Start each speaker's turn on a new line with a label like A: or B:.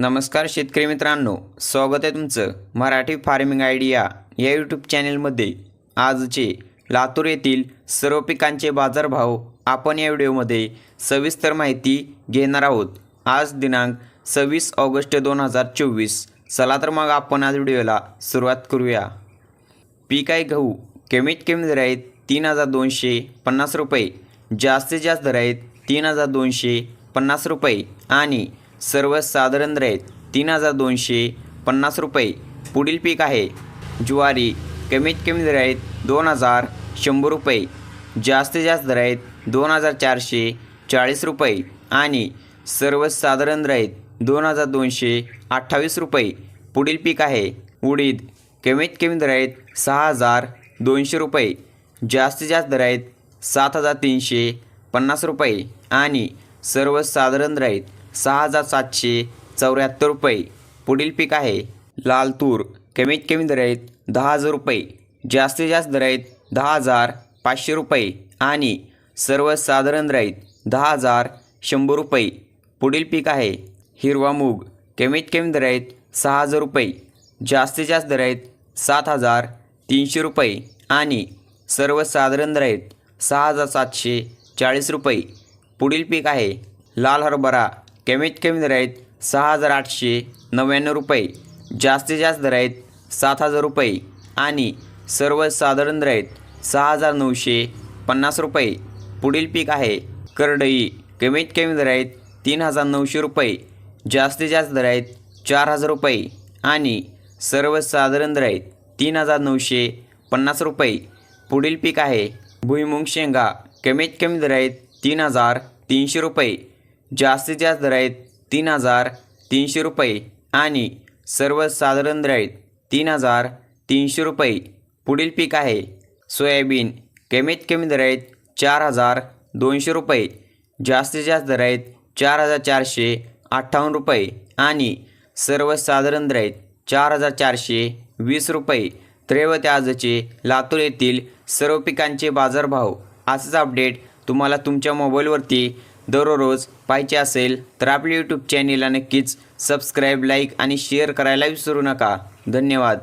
A: नमस्कार शेतकरी मित्रांनो स्वागत आहे तुमचं मराठी फार्मिंग आयडिया या यूट्यूब चॅनेलमध्ये. आजचे लातूर येथील सर्व पिकांचे बाजारभाव आपण या व्हिडिओमध्ये सविस्तर माहिती घेणार आहोत. आज दिनांक सव्वीस ऑगस्ट दोन हजार चोवीस. चला तर मग आपण आज व्हिडिओला सुरुवात करूया. पीक आहे गहू. कमीत कमी दर आहेत तीन हजार दोनशे पन्नास रुपये. जास्तीत जास्त दर आहेत तीन हजार दोनशे पन्नास रुपये. आणि सर्वसाधारण रेट तीन हजार दोनशे पन्नास रुपये. पुढील पीक आहे. ज्वारी कमीत कमी दर आहेत दोन हजार शंभर रुपये. जास्तीत जास्त दर आहेत दोन हजार चारशे चाळीस रुपये आणि सर्वसाधारण दर आहेत दोन हजार दोनशे अठ्ठावीस रुपये. पुढील पीक आहे. उडीद कमीत कमी दर आहेत सहा हजार दोनशे रुपये. जास्तीत जास्त दर आहेत सात हजार तीनशे पन्नास रुपये आणि सर्वसाधारण दर आहेत सहा हजार सातशे चौऱ्याहत्तर रुपये. पुढील पीक आहे लाल तूर कमीत कमी दर आहेत दहा हजार रुपये. जास्तीत जास्त दर आहेत दहा हजार पाचशे रुपये. आणि सर्वसाधारण दर आहेत दहा हजार शंभर रुपये. पुढील पीक आहे हिरवा मूग. कमीत कमी दर आहेत सहा हजार रुपये. जास्तीत जास्त दर आहेत सात हजार तीनशे रुपये. आणि सर्वसाधारण दर आहेत सहा हजार सातशे चाळीस रुपये. पुढील पीक आहे लाल हरभरा. कमीत कमी दर आहेत सहा हजार आठशे नव्याण्णव रुपये जास्तीत जास्त दर आहेत सात हजार रुपये आणि सर्वसाधारण दर आहेत सहा हजार नऊशे पन्नास रुपये. पुढील पीक आहे करडई. कमीत कमी दर आहेत तीन हजार नऊशे रुपये जास्तीत जास्त दर आहेत चार हजार रुपये आणि सर्वसाधारण दर आहेत तीन हजार नऊशे पन्नास रुपये. पुढील पीक आहे भुईमुंग शेंगा. कमीत कमी दर आहेत तीन हजार तीनशे रुपये. जास्तीत जास्त दर आहेत तीन हजार तीनशे रुपये आणि सर्वसाधारण दर आहेत तीन हजार तीनशे रुपये. पुढील पीक आहे सोयाबीन. कमीत कमी दर आहेत चार हजार दोनशे रुपये. जास्तीत जास्त दर आहेत चार हजार चारशे अठ्ठावन्न रुपये आणि सर्वसाधारण दर आहेत चार हजार चारशे वीस रुपये. त्रेवते आजचे लातूर येथील सर्व पिकांचे बाजारभाव असेच अपडेट तुम्हाला तुमच्या मोबाईलवरती दररोज पाहिजे असेल तर आपल्या यूट्यूब चॅनेलला नक्कीच सबस्क्राईब लाईक आणि शेअर करायला विसरू नका. धन्यवाद.